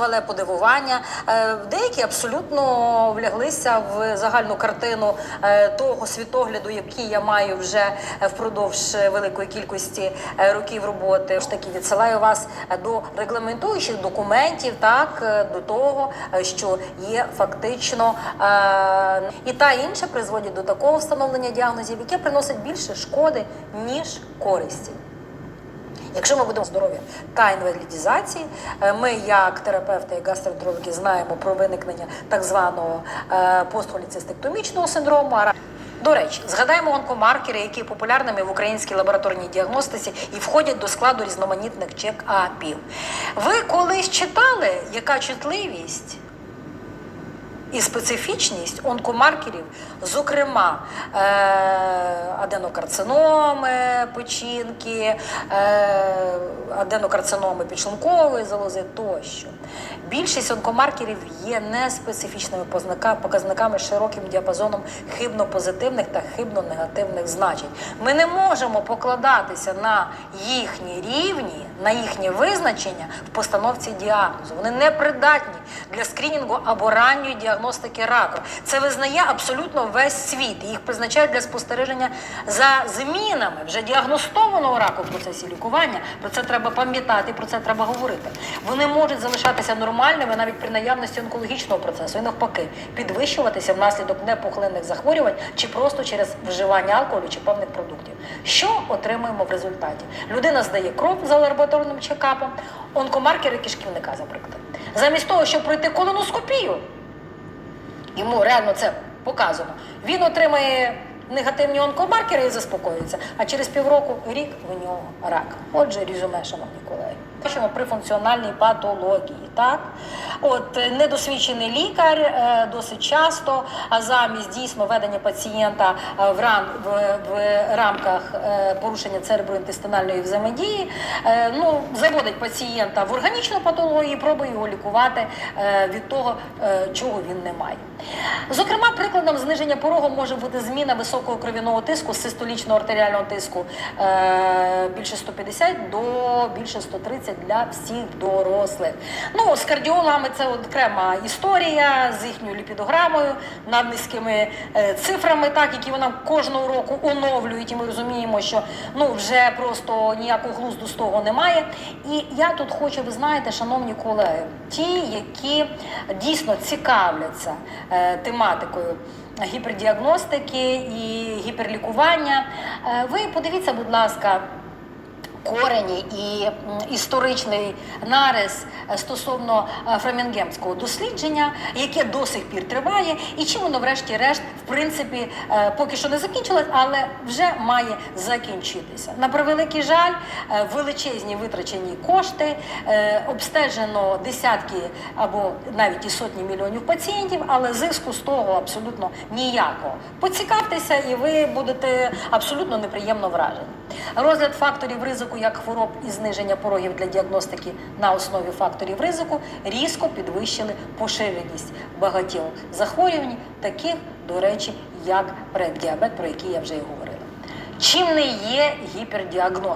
Веле подивування. Е, Деякі абсолютно вляглися в загальну картину е, того світогляду, який я маю вже впродовж великої кількості е, років роботи. Ж таки відсилаю вас до регламентуючих документів, так до того, що є фактично і та і інше призводять до такого встановлення діагнозів, яке приносить більше шкоди ніж користі. Якщо ми будемо здоров'я та інвалідізації, е, ми, як терапевти і гастроентерологи, знаємо про виникнення так званого е, постхоліцистектомічного синдрому. До речі, згадаємо онкомаркери, які популярними в українській лабораторній діагностиці і входять до складу різноманітних чек-апів. Ви колись читали, яка чутливість і специфічність онкомаркерів, зокрема е, аденокарциноми печінки, е, аденокарциноми підшлункової залози тощо. Більшість онкомаркерів є неспецифічними показниками широким діапазоном хибно-позитивних та хибно-негативних значень. Ми не можемо покладатися на їхні рівні, на їхнє визначення в постановці діагнозу. Вони не придатні для скрінінгу або ранньої діагностики раку. Це визнає абсолютно весь світ. Їх призначають для спостереження за змінами вже діагностованого раку в процесі лікування. Про це треба пам'ятати, про це треба говорити. Вони можуть залишатися нормальними навіть при наявності онкологічного процесу і навпаки підвищуватися внаслідок непухлинних захворювань чи просто через вживання алкоголю чи певних продуктів. Що отримуємо в результаті? Людина здає кров за лабораторним чекапом, онкомаркери кишківника, наприклад. Замість того, щоб пройти колоноскопію, йому реально це показано. Він отримає негативні онкомаркери і заспокоїться. А через півроку рік в нього рак. Отже, резюме, шановні колеги. Бачимо при функціональній патології. Так, от е, недосвідчений лікар е, досить часто, а замість дійсно ведення пацієнта е, в, рам, в, в рамках порушення цереброінтестинальної взаємодії, ну заводить пацієнта в органічну патологію і пробує його лікувати від того, чого він не має. Зокрема, прикладом зниження порогу може бути зміна високого кров'яного тиску з систолічного артеріального тиску більше 150 до більше 130 для всіх дорослих. Ну, з кардіологами це окрема історія з їхньою ліпідограмою, наднизькими е, цифрами, так, які вони кожного року оновлюють, і ми розуміємо, що ну, вже просто ніякого глузду з того немає. І я тут хочу, ви знаєте, шановні колеги, ті, які дійсно цікавляться е, тематикою гіпердіагностики і гіперлікування, е, ви подивіться, будь ласка. Корені і історичний нарис е, стосовно е, фремінгемського дослідження, яке до сих пір триває, і чим воно, врешті-решт, в принципі, е, поки що не закінчилось, але вже має закінчитися. На превеликий жаль, величезні витрачені кошти, обстежено десятки або навіть і сотні мільйонів пацієнтів, але зиску з того абсолютно ніякого. Поцікавтеся, і ви будете абсолютно неприємно вражені. Розгляд факторів ризику як хвороб і зниження порогів для діагностики на основі факторів ризику різко підвищили поширеність багатьох захворювань, таких, до речі, як преддіабет, про який я вже і говорила. Чим не є гіпердіагностика?